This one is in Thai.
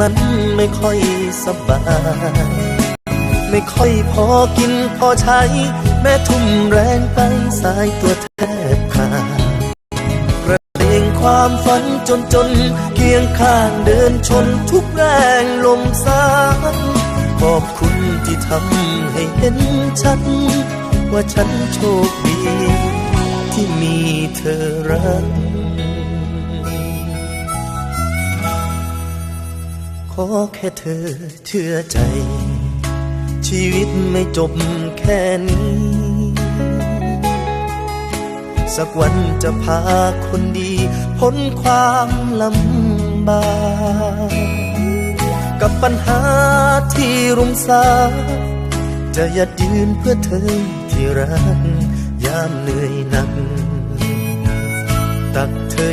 มันไม่ค่อยสบาย ไม่ค่อยพอกินพอใช้ แม่ทุ่มแรงไปสายตัวแทบขาดกระเดงความฝันจนจนเคียงข้างเดินชนทุกแรงลมสายขอบคุณที่ทำให้เห็นชัดว่าฉันโชคดี ที่มีเธอรัก ขอแค่เธอเชื่อใจ ชีวิตไม่จบแค่นี้ สักวันจะพาคนดีพ้นความลำบากกับปัญหาที่รุมสาจะยัดยืนเพื่อเธอที่รัก ยามเหนื่อยหนัก ตักเธอ